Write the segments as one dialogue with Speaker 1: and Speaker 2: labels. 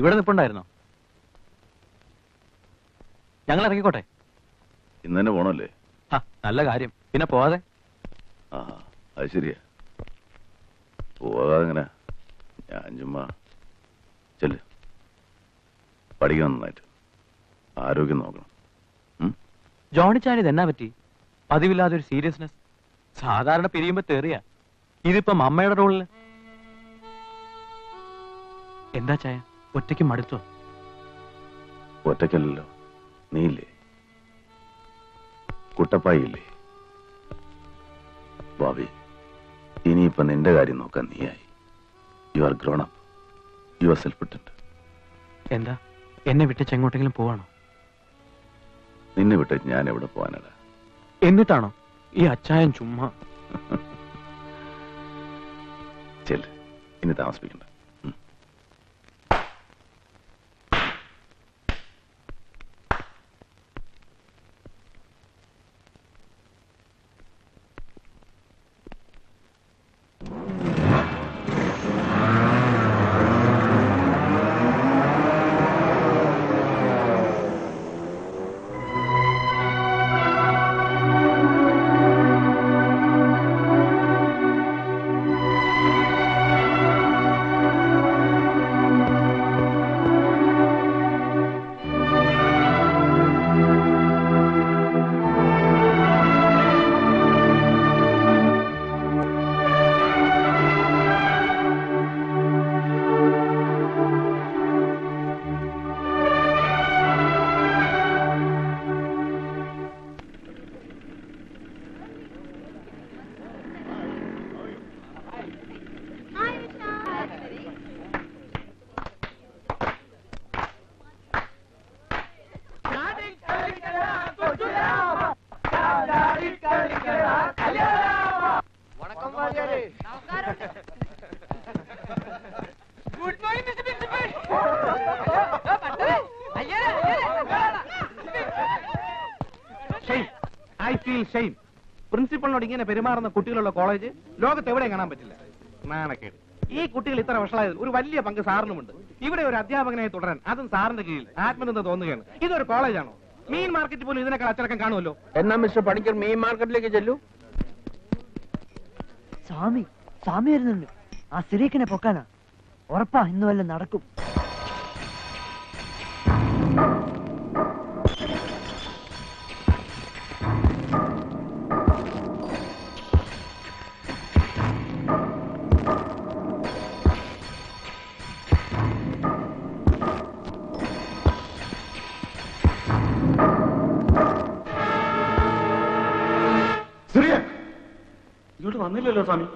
Speaker 1: ഇവിടെ നിൽപ്പുണ്ടായിരുന്നോ ഞങ്ങൾ ഇറങ്ങിക്കോട്ടെ.
Speaker 2: ഇന്ന് തന്നെ പോണല്ലേ?
Speaker 1: നല്ല കാര്യം. പിന്നെ പോവാതെ?
Speaker 2: ആ അത് ശരിയാ. പോവാതെ എങ്ങനെ? ഞാൻ ചുമ്മാ ചെല്ല്. പഠിക്കണം നന്നായിട്ട്. ആരോഗ്യം നോക്കണം?
Speaker 1: ജോണിച്ചാൻ എന്നാ പറ്റി? പതിവില്ലാതെ ഒരു സീരിയസ്നെസ്? സാധാരണ പിരിയുമ്പോ തെറിയ. ഇതിപ്പം അമ്മയുടെ റോളിൽ? എന്താ ചായ? ഒറ്റയ്ക്ക് മടുത്തോ?
Speaker 2: ഒറ്റയ്ക്കല്ലല്ലോ. നീയില്ലേ? കുട്ടപ്പായില്ലേ ബാബി ഭാവി ഇനിയിപ്പൊ നിന്റെ കാര്യം നോക്കാൻ നീയായി. You are grown up you are self
Speaker 1: എന്താ? എന്നെ വിട്ടിച്ച് എങ്ങോട്ടെങ്കിലും പോവാണോ?
Speaker 2: നിന്നെ വിട്ട് ഞാൻ എവിടെ പോവാനടാ?
Speaker 1: എന്നിട്ടാണോ? ഈ അച്ചായൻ ചുമ്മാ.
Speaker 2: ചെൽ ഇനി താമസിപ്പിക്കണ്ട.
Speaker 3: ഷെയിം പ്രിൻസിപ്പളിനോട് ഇങ്ങനെ പെരുമാറുന്ന കുട്ടികളുള്ള കോളേജ് ലോകത്ത് എവിടെയും കാണാൻ പറ്റില്ല. നാണക്കേട്. ഈ കുട്ടികൾ ഇത്ര വഷളായതിൽ ഒരു വലിയ പങ്ക് സാറിനുമുണ്ട്. ഇവിടെ ഒരു അധ്യാപകനായി തുടരാൻ അതും സാറിന്റെ കീഴിൽ ആത്മനിന്ദ തോന്നുകയാണ്. ഇതൊരു കോളേജാണോ മീൻ മാർക്കറ്റ് പോലും ഇതിനേക്കാൾ അച്ചടക്കം കാണുമല്ലോ?
Speaker 4: എന്നാ മിസ്റ്റർ പണിക്കർ മീൻ മാർക്കറ്റിലേക്ക് ചെല്ലൂ.
Speaker 5: സ്വാമി സ്വാമി വരുന്നുണ്ട് ആ സ്ത്രീക്കിനെ പൊക്കാനാ. ഉറപ്പാ ഇന്ന് വല്ല നടക്കും.
Speaker 2: വന്നില്ലല്ലോ സ്വാമി.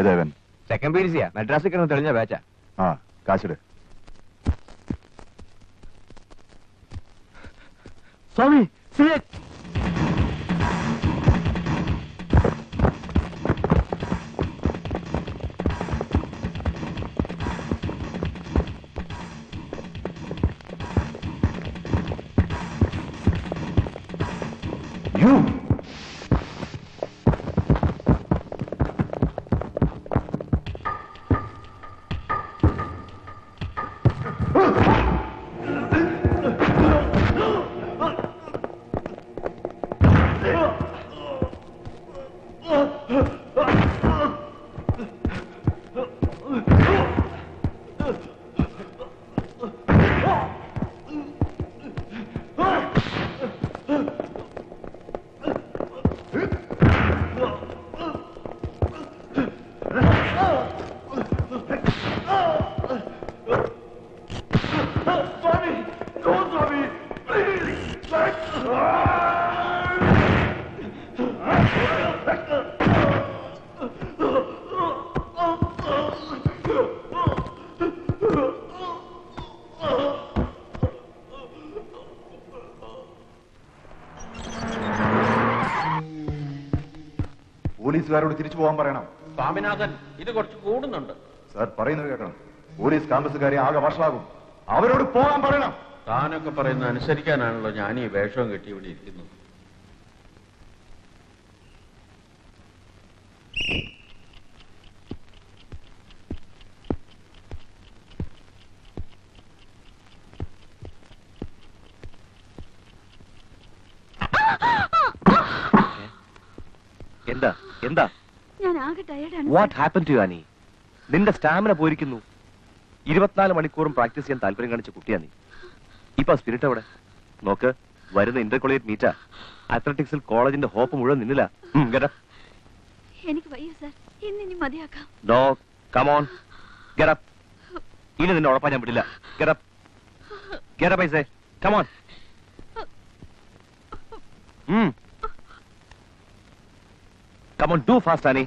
Speaker 2: ഏതേവൻ?
Speaker 4: സെക്കൻഡ് പീരീസിയാ മദ്രാസിൽ കിടന്ന് തെളിഞ്ഞ ബാച്ചാ
Speaker 2: ആ കാശിട്.
Speaker 1: സ്വാമി
Speaker 6: പോലീസുകാരോട് തിരിച്ചു പോകാൻ പറയണം.
Speaker 3: സ്വാമിനാഥൻ ഇത് കുറച്ച് കൂടുന്നുണ്ട്.
Speaker 6: സാർ പറയുന്നത് കേൾക്കണം. പോലീസ് കാമ്പസുകാരെ ആകെ വഷളാകും. അവരോട് പോകാൻ പറയണം.
Speaker 3: താനൊക്കെ പറയുന്ന അനുസരിക്കാനാണല്ലോ ഞാൻ ഈ വേഷവും കെട്ടി ഇവിടെ ഇരിക്കുന്നത്
Speaker 7: എന്താ? എന്താ
Speaker 8: ഞാൻ ആകെ ടയർഡാണ്
Speaker 7: വാട്ട് ഹാപ്പൻ ടു അനി നിന്റെ സ്റ്റാമിന പോയിരിക്കുന്നു ഇരുപത്തിനാല് മണിക്കൂറും പ്രാക്ടീസ് ചെയ്യാൻ താല്പര്യം കാണിച്ച കുട്ടിയാ നീ. ഇപ്പൊ സ്പിരിറ്റ് അവിടെ. നോക്ക് വരുന്ന ഇന്റർ കോളേജ് മീറ്റാ അത്ലറ്റിക്സിൽ കോളേജിന്റെ ഹോപ്പ് മുഴുവൻ നിന്നില്ല.
Speaker 8: എനിക്ക് വയ്യ സാർ ഇന്ന് ഇനി മതിയാക്കാം.
Speaker 7: നോ കമോൺ ഗെറപ്പ് ഇനി നിന്നെ ഉറപ്പാൻ ഞാൻ വിടില്ല. Get up get up പൈസേ come on come on do fast Annie.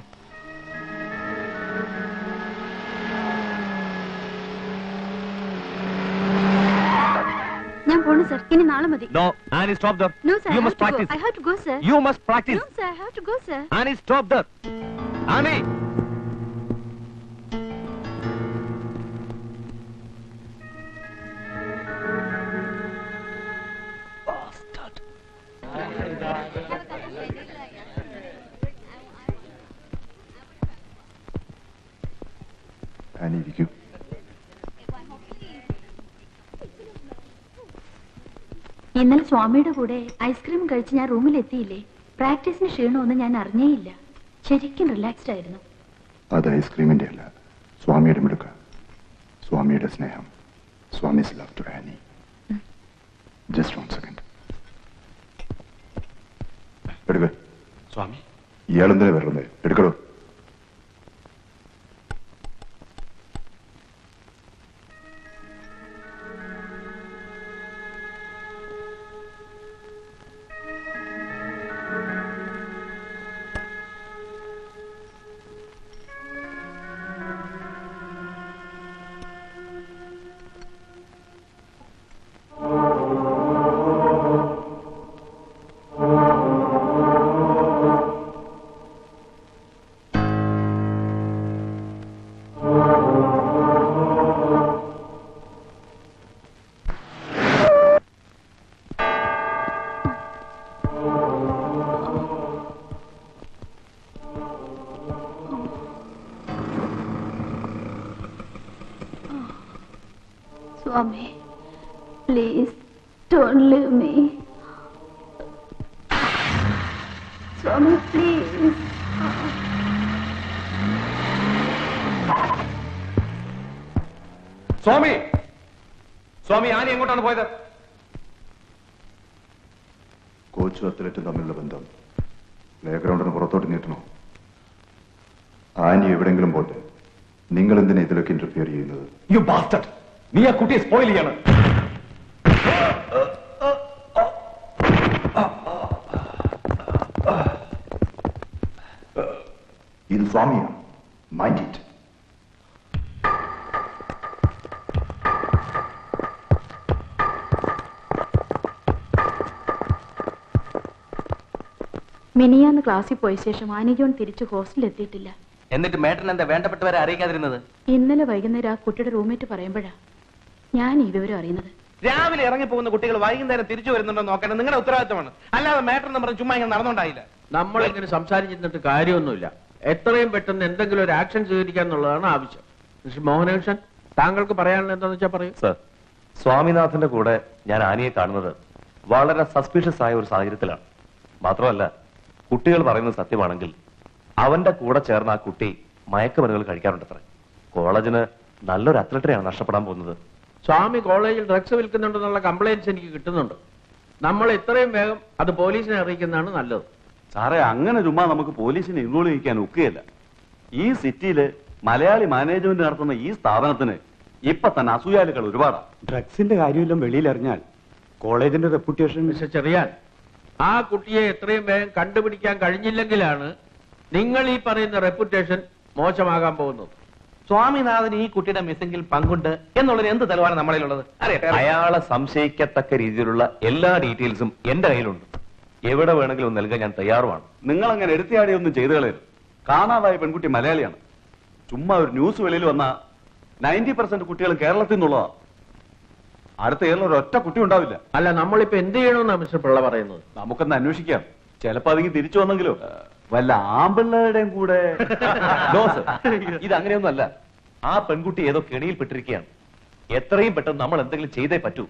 Speaker 8: ഇനി നാളെ മതി.
Speaker 7: No Annie stop there
Speaker 8: no sir
Speaker 7: you
Speaker 8: I
Speaker 7: must practise
Speaker 8: have to go sir
Speaker 7: you must practise
Speaker 8: no sir I have to go sir
Speaker 7: Annie stop there Annie
Speaker 6: അനിരിക്കൂ
Speaker 8: ഇന്നലെ സ്വാമിയുടെ കൂടെ ice cream കഴിച്ച് ഞാൻ റൂമിലെത്തിയില്ലേ പ്രാക്ടീസിന് ക്ഷീണമൊന്നും ഞാൻ അറിഞ്ഞേയില്ല. ശരിക്കും റിലാക്സ്ഡ് ആയിരുന്നു.
Speaker 6: അത് ഐസ്ക്രീമിന്റെ അല്ല. സ്വാമിയുടെ മിടുക്ക. സ്വാമിയുടെ സ്നേഹം. Swami's love to Annie just one second എടുക്ക.
Speaker 9: സ്വാമി.
Speaker 6: ഇയാളെന്തിനാ വരുന്നത് എടുക്കടോ.
Speaker 8: Swami please don't leave me Swami please
Speaker 7: Swami Swami Annie എങ്ങോട്ടാണ് പോയത്?
Speaker 6: കോച്ചും അത്ലറ്റും തമ്മിലുള്ള ബന്ധം പ്ലേ ഗ്രൗണ്ടിന് പുറത്തോട്ട് നീട്ടണോ? ആനി എവിടെങ്കിലും പോട്ടെ. നിങ്ങൾ എന്തിനാ ഇതിലൊക്കെ ഇന്റർഫിയർ ചെയ്യുന്നത്?
Speaker 7: യു ബാസ്റ്റഡ് നീ ആ കുട്ടിയെ സ്പോയിൽ ചെയ്യാണ്.
Speaker 6: ഇത് സ്വാമിയാണ് മൈൻഡ് ഇറ്റ്
Speaker 8: മിനിയാന്ന് ക്ലാസ്സിൽ പോയ ശേഷം ആനിജോൺ തിരിച്ചു ഹോസ്റ്റലിൽ എത്തിയിട്ടില്ല.
Speaker 1: എന്നിട്ട് മേട്ടൻ എന്താ വേണ്ടപ്പെട്ടവരെ അറിയിക്കാതിരുന്നത്?
Speaker 8: ഇന്നലെ വൈകുന്നേരം ആ കുട്ടിയുടെ റൂംമേറ്റ് പറയുമ്പോഴാ ഞാൻ ഈ വിവരം അറിയുന്നത്.
Speaker 10: രാവിലെ ഇറങ്ങി പോകുന്ന കുട്ടികൾ വൈകുന്നേരം തിരിച്ചു വരുന്നുണ്ടോ നോക്കാൻ നിങ്ങളുടെ ഉത്തരവാദിത്തമാണ്. അല്ലാതെ മാറ്റർ എന്ന് പറഞ്ഞ് ചുമ്മാ ഇങ്ങനെ നടന്നുണ്ടായില്ല
Speaker 3: നമ്മൾ ഇങ്ങനെ സംസാരിച്ചിരുന്നിട്ട് കാര്യമൊന്നുമില്ല. എത്രയും പെട്ടെന്ന് എന്തെങ്കിലും ഒരു ആക്ഷൻ സ്വീകരിക്കുക എന്നുള്ളതാണ് ആവശ്യം. മിസ്റ്റർ മോഹനകൃഷ്ണൻ താങ്കൾക്ക് പറയാനുള്ള എന്താണെന്ന് വെച്ചാൽ പറയൂ.
Speaker 7: സർ സ്വാമിനാഥന്റെ കൂടെ ഞാൻ ആനിയെ കാണുന്നത് വളരെ സസ്പീഷ്യസ് ആയ ഒരു സാഹചര്യത്തിലാണ്. മാത്രമല്ല കുട്ടികൾ പറയുന്നത് സത്യമാണെങ്കിൽ അവന്റെ കൂടെ ചേർന്ന ആ കുട്ടി മയക്കുമരുന്നുകൾ കഴിക്കാറുണ്ട് അത്ര കോളേജിന് നല്ലൊരു അത്ലറ്റിനെയാണ് നഷ്ടപ്പെടാൻ പോകുന്നത്.
Speaker 3: സ്വാമി കോളേജിൽ ഡ്രഗ്സ് വിൽക്കുന്നുണ്ടെന്നുള്ള കംപ്ലൈന്റ്സ് എനിക്ക് കിട്ടുന്നുണ്ട്. നമ്മൾ ഇത്രയും വേഗം അത് പോലീസിനെ അറിയിക്കുന്നതാണ് നല്ലത്.
Speaker 9: സാറേ അങ്ങനെ ചുമ്മാ നമുക്ക് പോലീസിനെ ഇൻവോൾവ് ചെയ്യിക്കാൻ ഒക്കുകയില്ല. ഈ സിറ്റിയിൽ മലയാളി മാനേജ്മെന്റ് നടത്തുന്ന ഈ സ്ഥാപനത്തിന് ഇപ്പൊ തന്നെ അസൂയാലുകൾ ഒരുപാടാണ്
Speaker 11: ഡ്രഗ്സിന്റെ കാര്യമെല്ലാം വെളിയിലറിഞ്ഞാൽ കോളേജിന്റെ റെപ്യൂട്ടേഷൻ
Speaker 3: വിശ്വസിച്ചറിയാൻ ചെറിയാൻ ആ കുട്ടിയെ എത്രയും വേഗം കണ്ടുപിടിക്കാൻ കഴിഞ്ഞില്ലെങ്കിലാണ് നിങ്ങൾ ഈ പറയുന്ന റെപ്യൂട്ടേഷൻ മോശമാകാൻ പോകുന്നത്.
Speaker 10: സ്വാമിനാഥൻ ഈ കുട്ടിയുടെ മിസ്സിംഗിൽ പങ്കുണ്ട് എന്നുള്ളതിന് എന്ത് തെളിവാണ് നമ്മളിലുള്ളത്
Speaker 7: അയാളെ സംശയിക്കത്തക്ക രീതിയിലുള്ള എല്ലാ ഡീറ്റെയിൽസും എന്റെ കയ്യിലുണ്ട്. എവിടെ വേണമെങ്കിലും നൽകാൻ ഞാൻ തയ്യാറുമാണ്.
Speaker 9: നിങ്ങൾ അങ്ങനെ എടുത്തിയാടിയൊന്നും ചെയ്തു കളയരുത്. കാണാതായ പെൺകുട്ടി മലയാളിയാണ്. ചുമ്മാ ഒരു ന്യൂസ് വെളിയിൽ വന്ന നയന്റി പെർസെന്റ് കുട്ടികൾ കേരളത്തിൽ നിന്നുള്ളതാ. അടുത്ത ഏതെങ്കിലും ഒരു ഒറ്റ കുട്ടി ഉണ്ടാവില്ല.
Speaker 3: അല്ല നമ്മളിപ്പോ എന്ത് ചെയ്യണമെന്നാണ് മിസ്റ്റർ പിള്ള പറയുന്നത്?
Speaker 9: നമുക്കൊന്ന് അന്വേഷിക്കാം. ചിലപ്പോ അതിന് തിരിച്ചു വന്നെങ്കിലോ? വല്ല ആമ്പിള്ളേരുടെയും കൂടെ?
Speaker 7: Sir. ഇത് അങ്ങനെയൊന്നുമല്ല ആ പെൺകുട്ടി ഏതോ കെണിയിൽപ്പെട്ടിരിക്കുകയാണ് എത്രയും പെട്ടെന്ന് നമ്മൾ എന്തെങ്കിലും ചെയ്തേ പറ്റൂ.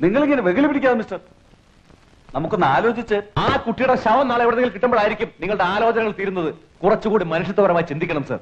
Speaker 9: നിങ്ങളിങ്ങനെ വെകിലി പിടിക്കാതെ മിസ്റ്റർ നമുക്കൊന്ന് ആലോചിച്ച്
Speaker 7: ആ കുട്ടിയുടെ ശവം നാളെ എവിടെയെങ്കിലും കിട്ടുമ്പോഴായിരിക്കും നിങ്ങളുടെ ആലോചനകൾ തീരുന്നത്. കുറച്ചുകൂടി മനുഷ്യത്വപരമായി ചിന്തിക്കണം സർ